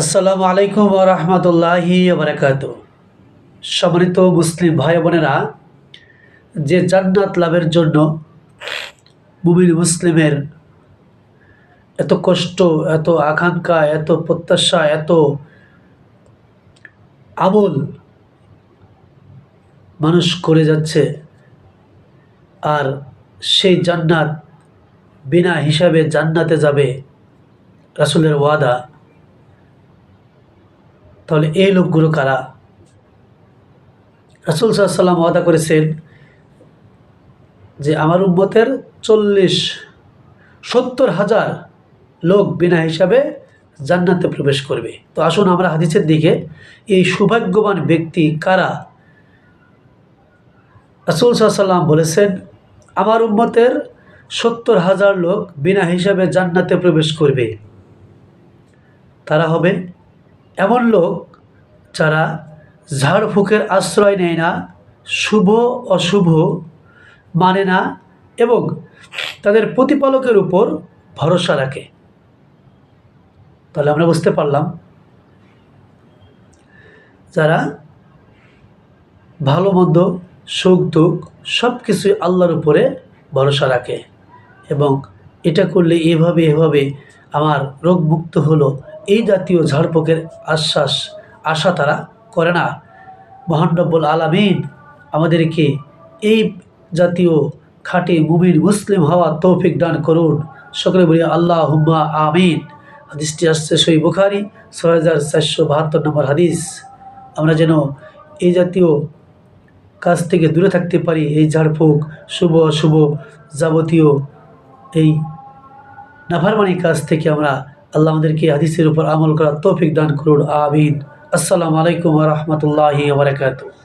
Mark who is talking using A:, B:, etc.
A: আসসালামু আলাইকুম রহমতুল্লাহি বারাকাত সম্মানিত মুসলিম ভাই বোনেরা, যে জান্নাত লাভের জন্য মুমিন মুসলিমের এত কষ্ট, এত আকাঙ্ক্ষা, এত প্রত্যাশা, এত আমল মানুষ করে যাচ্ছে, আর সেই জান্নাত বিনা হিসাবে জান্নাতে যাবে, রাসূলের ওয়াদা তাহলে এই লোকগুলো কারা? রাসুল সাল্লাম ওয়াদা করেছেন যে আমার উম্মতের চল্লিশ, সত্তর হাজার লোক বিনা হিসাবে জান্নাতে প্রবেশ করবে। তো আসুন আমরা হাদিসের দিকে, এই সৌভাগ্যবান ব্যক্তি কারা? রাসুল সাল্লাম বলেছেন, আমার উম্মতের সত্তর হাজার লোক বিনা হিসাবে জান্নাতে প্রবেশ করবে। তারা হবে এমন লোক যারা ঝাড়ফুঁকের আশ্রয় নেয় না, শুভ, অশুভ মানে না এবং তাদের প্রতিপালকের উপর ভরসা রাখে। তাহলে আমরা বুঝতে পারলাম, যারা ভালো, মন্দ, সুখ, দুঃখ সব কিছুই আল্লাহর উপরে ভরসা রাখে এবং এটা করলে এভাবে এভাবে আমার রোগ মুক্ত হলো এই জাতীয় ঝাড়পোকের আশ্বাস, আশা তারা করে না। মহানব্বুল আলামিন আমাদেরকে এই জাতীয় খাঁটি মুমিন মুসলিম হওয়া তৌফিক দান করুন। সকলে বলি আল্লাহ হুম্মা আমিন। হাদিসটি আসছে সই বুখারি, ছয় হাজার চারশো বাহাত্তর নম্বর হাদিস। আমরা যেন এই জাতীয় কাজ থেকে দূরে থাকতে পারি, এই ঝাড়ফুঁক, শুভ অশুভ যাবতীয় এই নাফারমানি কাজ থেকে আমরা আল্লাহ আমাদেরকে হাদিসের উপর আমল করার তৌফিক দান করুন আবিন আসসালামু আলাইকুম রহমতুল্লাহি বারকাতুহ।